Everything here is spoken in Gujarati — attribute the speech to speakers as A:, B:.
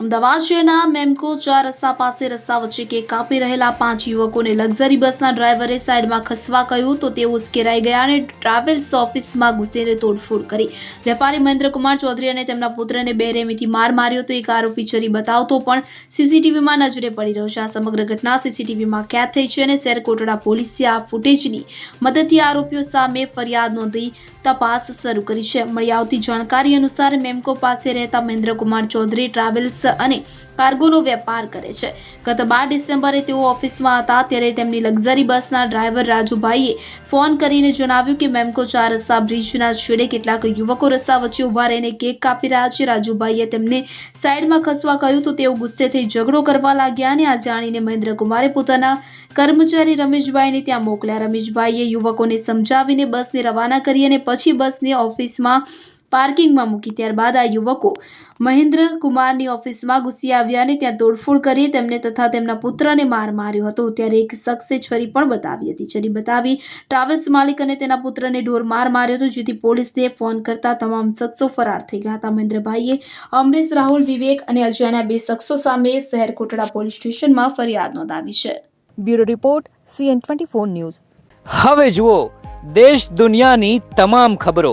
A: અમદાવાદ શહેરના મેમકો ચાર રસ્તા પાસે રસ્તા વચ્ચે કેક કાપી રહેલા પાંચ યુવકોને લક્ઝરી બસના ડ્રાઈવરે સાઈડમાં ખસવા કહ્યું તો તેઓ ઉશ્કેરાઈ ગયા અને ટ્રાવેલ્સ ઓફિસમાં ઘૂસીને તોડફોડ કરી. વેપારી મહેન્દ્રકુમાર ચૌધરી અને તેમના પુત્રને બે રેમીથી માર માર્યો તો એક આરોપી છરી બતાવતો પણ સીસીટીવીમાં નજરે પડી રહ્યો છે. આ સમગ્ર ઘટના સીસીટીવીમાં કેદ થઈ છે અને શેરકોટડા પોલીસે આ ફૂટેજની મદદથી આરોપીઓ સામે ફરિયાદ નોંધી તપાસ શરૂ કરી છે. મળી આવતી જાણકારી અનુસાર મેમકો પાસે રહેતા મહેન્દ્રકુમાર ચૌધરી ટ્રાવેલ્સ અને કાર્ગોનો વેપાર કરે છે. ગત બાર ડિસેમ્બરે તેઓ ઓફિસમાં હતા, ત્યારે તેમની લક્ઝરી બસના ડ્રાઈવર રાજુભાઈએ ફોન કરીને જણાવ્યું કે મેમકો ચાર રસ્તા બ્રિજના છેડે કેટલાક યુવકો રસ્તા વચ્ચે ઊભા રહીને કેક કાપી રહ્યા છે. રાજુભાઈએ તેમને સાઈડમાં ખસવા કહ્યું તો તેઓ ગુસ્સે થઈ ઝઘડો કરવા લાગ્યા અને આ જાણીને મહેન્દ્રકુમારે પોતાના કર્મચારી રમેશભાઈને ત્યાં મોકલ્યા. રમેશભાઈએ યુવકોને સમજાવીને બસને રવાના કરી અને પછી બસને ઓફિસમાં પાર્કિંગમાં મૂકી ત્યારબાદ આ યુવકો મહેન્દ્ર કુમારની ઓફિસમાં ઘૂસી આવ્યા અને ત્યાં તોડફોડ કરી તેમને તથા તેમના પુત્રને માર માર્યો હતો. ત્યારે એક શખ્સે છરી પણ બતાવી હતી. છરી બતાવી ટ્રાવેલ્સ માલિક અને તેના પુત્રને ઢોર માર માર્યો હતો જેથી પોલીસને ફોન કરતા તમામ શખ્સો ફરાર થઈ ગયા હતા. મહેન્દ્રભાઈએ અમરેશ રાહુલ વિવેક અને અજાણ્યા બે શખ્સો સામે શહેર કોટડા પોલીસ સ્ટેશનમાં ફરિયાદ નોંધાવી છે.
B: Bureau report CN twenty four news.
C: હવે જુઓ દેશ દુનિયાની તમામ ખબરો.